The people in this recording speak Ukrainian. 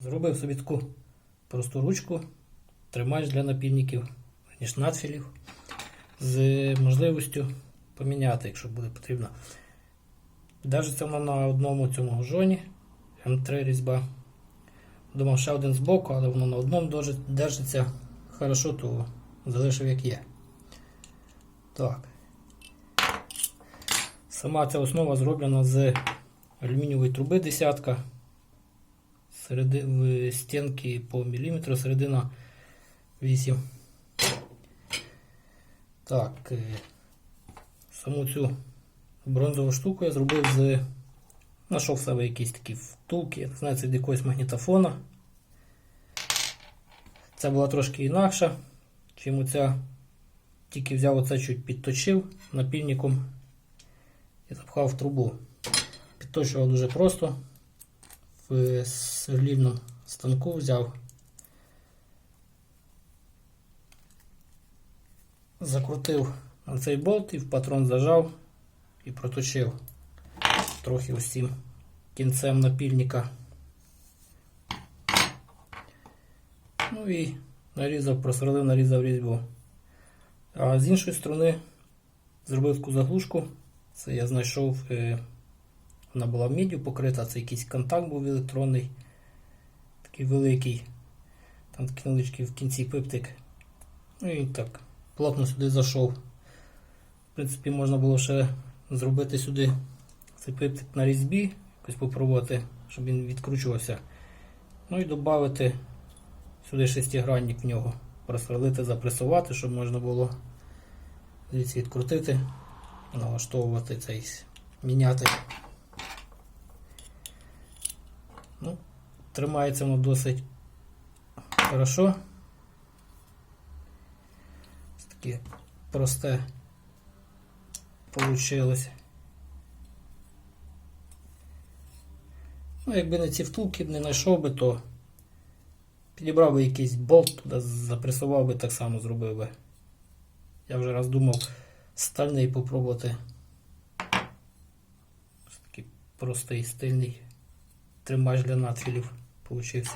Зробив собі таку просту ручку, тримач для напільників, ніж надфілів, з можливістю поміняти, якщо буде потрібно. Держиться вона на одному цьому гужоні М3 різьба. Думав ще один збоку, але воно на одному держиться хорошо, то залишив як є. Так. Сама ця основа зроблена з алюмінієвої труби десятка. Середи, стінки по міліметру, середина 8. Так, е, саму цю бронзову штуку я зробив з. Нашов в себе якісь такі втулки, не знаю, це від якогось магнітофона. Ця була трошки інакша, чим оця. Тільки взяв оце чуть підточив напільником і запхав в трубу. Підточував дуже просто. В сверлільному станку взяв. Закрутив на цей болт і в патрон зажав і проточив трохи цим кінцем напільника. Ну і нарізав, просверлив, нарізав різьбу. А з іншої сторони зробив таку заглушку. Це я знайшов, е, вона була міддю покрита, це якийсь контакт був електронний, такий великий. Там такий невеличкий в кінці пиптик. Ну і так, плотно сюди зайшов. В принципі, можна було ще зробити сюди цей пиптик на різьбі, якось попробувати, щоб він відкручувався. Ну і додати сюди шестигранник в нього. Просверлити, запресувати, щоб можна було звідси відкрутити, налаштовувати цей, міняти. Ну, тримається воно досить хорошо. Ось таке просте получилось. Ну, якби не ці втулки не знайшов би, то підібрав би якийсь болт, туди запресував би, так само зробив би. Я вже раз думав стальний попробувати. Ось такий простий стильний тримач для надфілів получився.